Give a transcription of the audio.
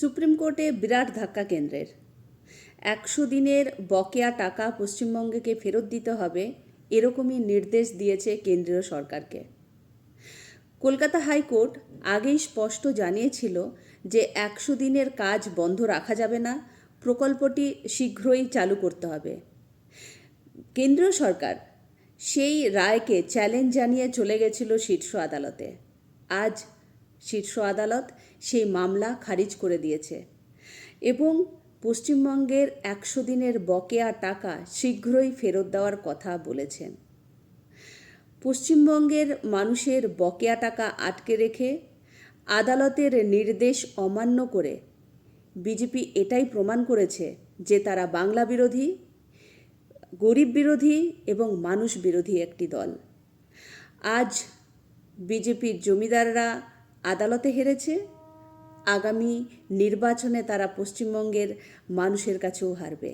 Supreme কোর্টে বিরাট ধাক্কা কেন্দ্রের। একশো দিনের বকেয়া টাকা পশ্চিমবঙ্গকে ফেরত দিতে হবে এরকমই নির্দেশ দিয়েছে কেন্দ্রীয় সরকারকে। কলকাতা হাইকোর্ট আগেই স্পষ্ট জানিয়েছিল যে একশো দিনের কাজ বন্ধ রাখা যাবে না, প্রকল্পটি শীঘ্রই চালু করতে হবে। কেন্দ্রীয় সরকার সেই রায়কে চ্যালেঞ্জ জানিয়ে চলে গেছিল শীর্ষ আদালতে। আজ শীর্ষ আদালত সেই মামলা খারিজ করে দিয়েছে এবং পশ্চিমবঙ্গের একশো দিনের বকেয়া টাকা শীঘ্রই ফেরত দেওয়ার কথা বলেছেন। পশ্চিমবঙ্গের মানুষের বকেয়া টাকা আটকে রেখে আদালতের নির্দেশ অমান্য করে বিজেপি এটাই প্রমাণ করেছে যে তারা বাংলা বিরোধী, গরিব বিরোধী এবং মানুষ বিরোধী একটি দল। আজ বিজেপির জমিদাররা আদালতে হেরেছে। আগামী নির্বাচনে তারা পশ্চিমবঙ্গের মানুষের কাছেও হারবে।